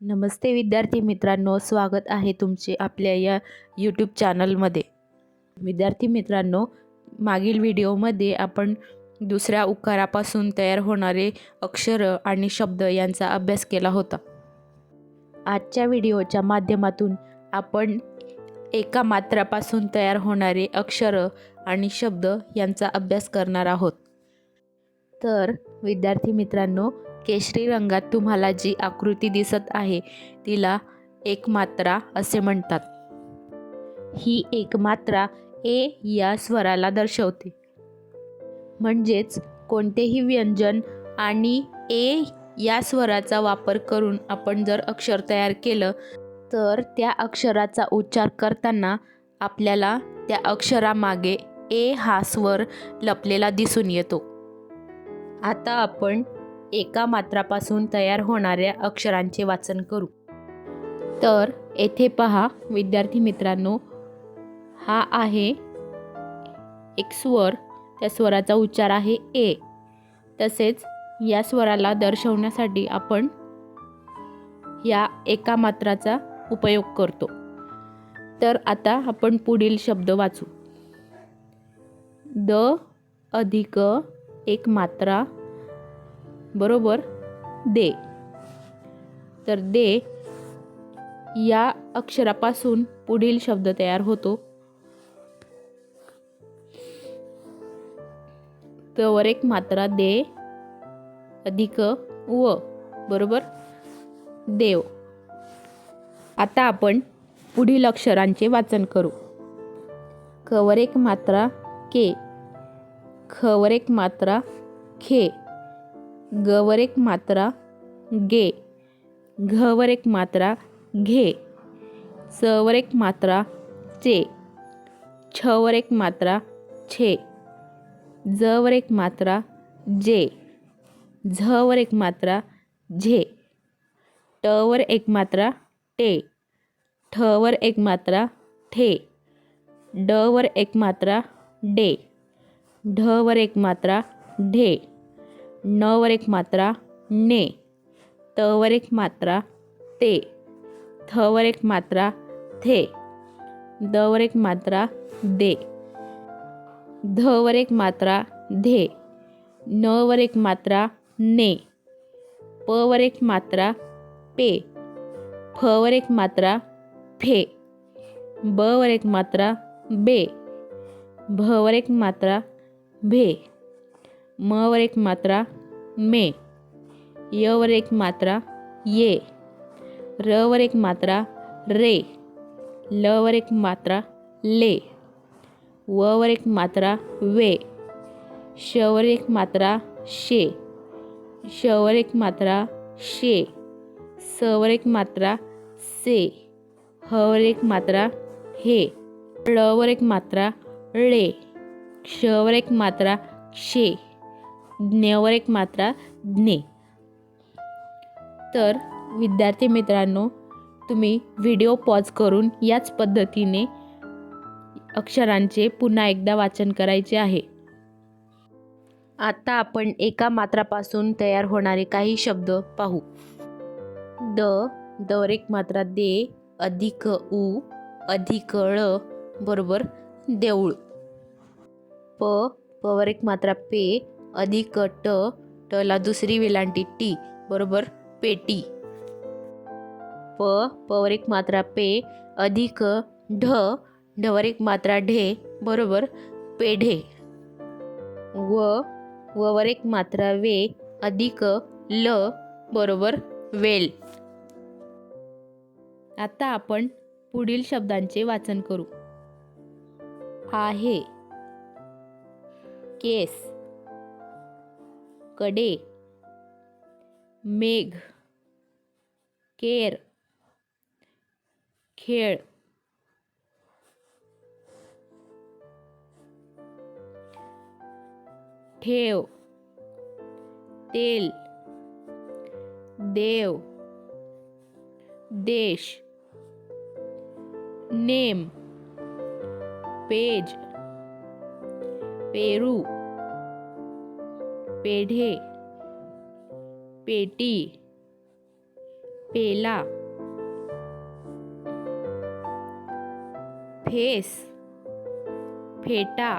नमस्ते विद्यार्थी मित्रांनो स्वागत आहे तुमचे आपल्या या यूट्यूब चॅनलमध्ये विद्यार्थी मित्रांनो मागील व्हिडिओमध्ये आपण दुसऱ्या उकारापासून तयार होणारे अक्षरं आणि शब्द यांचा अभ्यास केला होता. आजच्या व्हिडिओच्या माध्यमातून आपण एका मात्रापासून तयार होणारे अक्षरं आणि शब्द यांचा अभ्यास करणार आहोत. तर विद्यार्थी मित्रांनो केशरी रंगात तुम्हाला जी आकृती दिसत आहे तिला एकमात्रा असे म्हणतात. ही एकमात्रा ए या स्वराला दर्शवते. म्हणजेच कोणतेही व्यंजन आणि ए या स्वराचा वापर करून आपण जर अक्षर तयार केलं तर त्या अक्षराचा उच्चार करताना आपल्याला त्या अक्षरामागे ए हा स्वर लपलेला दिसून येतो. आता आपण एका मात्रापासून तयार होणाऱ्या अक्षरांचे वाचन करू. तर येथे पहा विद्यार्थी मित्रांनो हा आहे एक स्वर. त्या स्वराचा उच्चार आहे ए. तसेच या स्वराला दर्शवण्यासाठी आपण या एका मात्राचा उपयोग करतो. तर आता आपण पुढील शब्द वाचू. द अधिक एक मात्रा बरोबर? दे. तर दे या अक्षरापासून पुढील शब्द तयार होतो. तवर एक मात्रा दे. अधिक व. बरोबर? देव. आता आपण पुढील अक्षरांचे वाचन करू. कवर एक मात्रा के. खवर एक मात्रा खे. गवर एक मात्रा गे घवर एक मात्रा घे चवर एक मात्रा चे छवर एक मात्रा छे जवर एक मात्रा जे झवर एक मात्रा झे टवर एक मात्रा टे ठवर एक मात्रा ठे डवर एक मात्रा डे ढवर एक मात्रा ढे नवर एक मात्रा ने तवर एक मात्रा ते थवर एक मात्रा थे दवर एक मात्रा दे धवर एक मात्रा धे नवर एक मात्रा ने पवर एक मात्रा पे फवर एक मात्रा फे बवर एक मात्रा बे भवर एक मात्रा भे मवर एक मात्रा मे यवर एक मात्रा ये रवर एक मात्रा रे लवर एक मात्रा ले ववर एक मात्रा वे शवर एक मात्रा शे शवर एक मात्रा शे सवर एक मात्रा से हवर एक मात्रा हे ळवर एक मात्रा ळे क्षवर एक मात्रा क्षे ज्ञेवर एक मात्रा ज्ञे तर विद्यार्थी मित्रांनो तुम्ही व्हिडिओ पॉज करून याच पद्धतीने अक्षरांचे पुन्हा एकदा वाचन करायचे आहे. आता आपण एका मात्रापासून तयार होणारे काही शब्द पाहू. द दवर एक मात्रा दे अधिक उ अधिक ळ बरोबर देऊळ. प पवर एक मात्रा पे अधिक ट टला दुसरी वेलांटी टी बरोबर पेटी. प पवर एक मात्रा पे अधिक ढ ढवर एक मात्रा ढे बरोबर पेढे. व ववर एक मात्रा वे अधिक ल बरोबर वेल. आता आपण पुढील शब्दांचे वाचन करू. आहे. केस. कडे मेघ केर खेळ ठेव तेल देव देश। नेम पेज पेरू। पेढे पेटी पेला फेस फेटा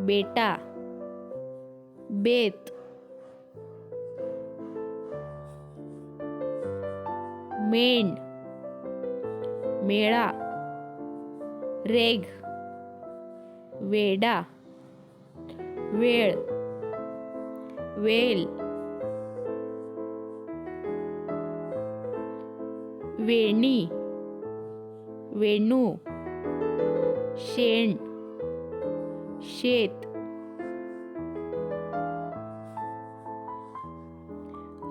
बेटा बेत मेंढ मेळा रेग वेडा वेळ वेल. वेणी. वेणू. शेण. शेत.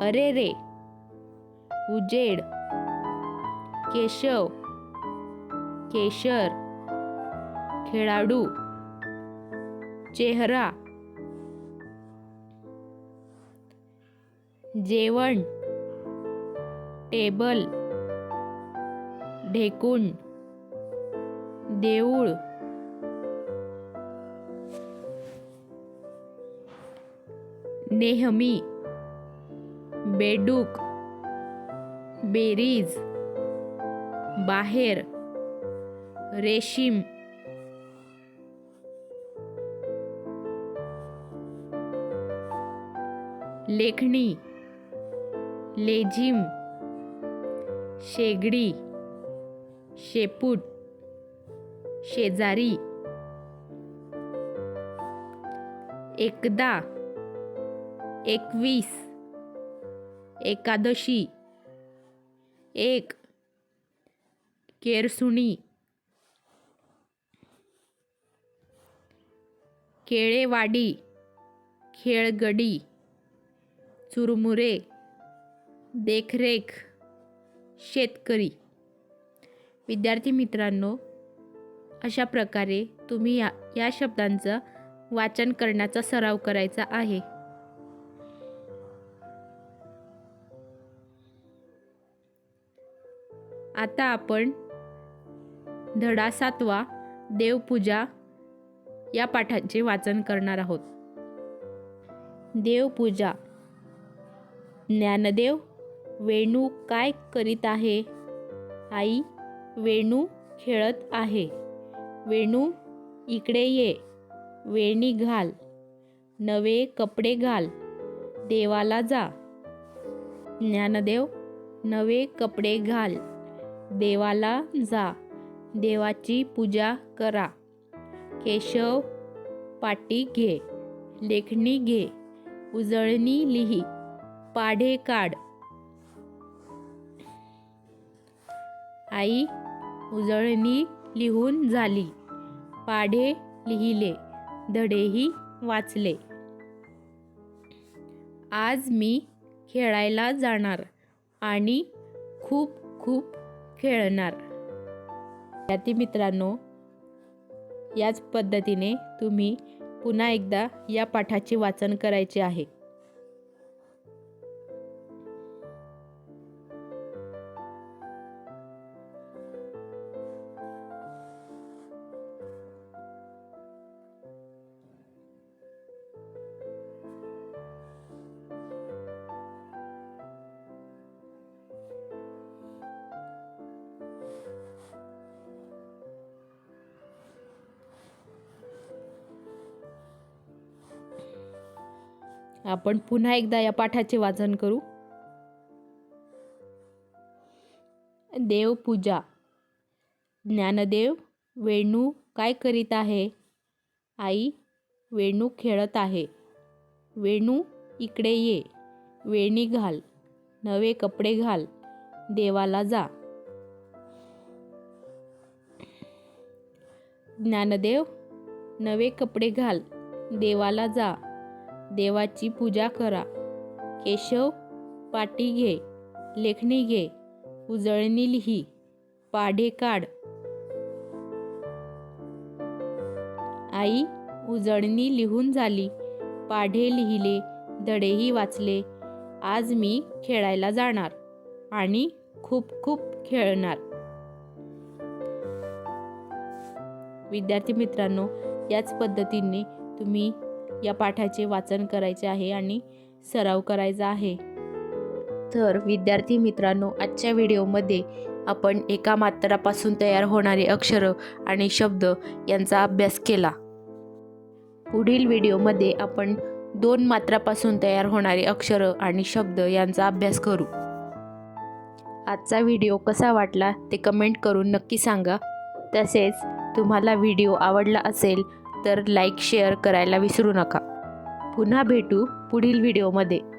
अरे रे उजेड. केशव. केशर. खेळाडू. चेहरा. जेवण टेबल ढेकूण देऊळ. नेहमी बेडूक बेरीज बाहेर रेशीम. लेखणी लेझिम शेगडी शेपूट शेजारी. एकदा एकवीस एकादशी. एक केरसुणी. केळेवाडी खेळगडी चुरमुरे. देखरेख शेतकरी. विद्यार्थी मित्रांनो अशा प्रकारे तुम्ही या या शब्दांचं वाचन करण्याचा सराव करायचा आहे. आता आपण धडा सातवा देवपूजा या पाठांचे वाचन करणार आहोत. देवपूजा. ज्ञानदेव वेणू काय करीत आहे? आई वेणू खेळत आहे. वेणू इकडे ये. वेणी घाल. नवे कपडे घाल. देवाला जा. ज्ञानदेव नवे कपडे घाल. देवाला जा. देवाची पूजा करा. केशव पाटी घे. लेखणी घे. उजळणी लिही. पाढे काढ. आई उजळणी लिहून झाली. पाढे लिहिले धडेही वाचले. आज मी खेळायला जाणार आणि खूप खूप खेळणार. विद्यार्थी मित्रांनो याच पद्धतीने तुम्ही पुन्हा एकदा या पाठाचे वाचन करायचे आहे. आपण पुन्हा एकदा या पाठाचे वाचन करू. देवपूजा. ज्ञानदेव वेणू काय करीत आहे? आई वेणू खेळत आहे. वेणू इकडे ये. वेणी घाल. नवे कपडे घाल. देवाला जा. ज्ञानदेव नवे कपडे घाल. देवाला जा. देवाची पूजा करा. केशव पाटी घे लेखणी घे उजळणी लिही पाढे काढ. आई उजळणी लिहून झाली. पाढे लिहिले धडेही वाचले. आज मी खेळायला जाणार आणि खूप खूप खेळणार. विद्यार्थी मित्रांनो याच पद्धतीने तुम्ही या पाठाचे वाचन करायचे आहे आणि सराव करायचा आहे. तर विद्यार्थी मित्रांनो आजच्या व्हिडिओमध्ये आपण एका मात्रापासून तयार होणारे अक्षरं आणि शब्द यांचा अभ्यास केला. पुढील व्हिडिओमध्ये आपण दोन मात्रापासून तयार होणारे अक्षरं आणि शब्द यांचा अभ्यास करू. आजचा व्हिडिओ कसा वाटला ते कमेंट करून नक्की सांगा. तसेच तुम्हाला व्हिडिओ आवडला असेल तर लाईक शेअर करायला विसरू नका. पुन्हा भेटू पुढील व्हिडिओमध्ये.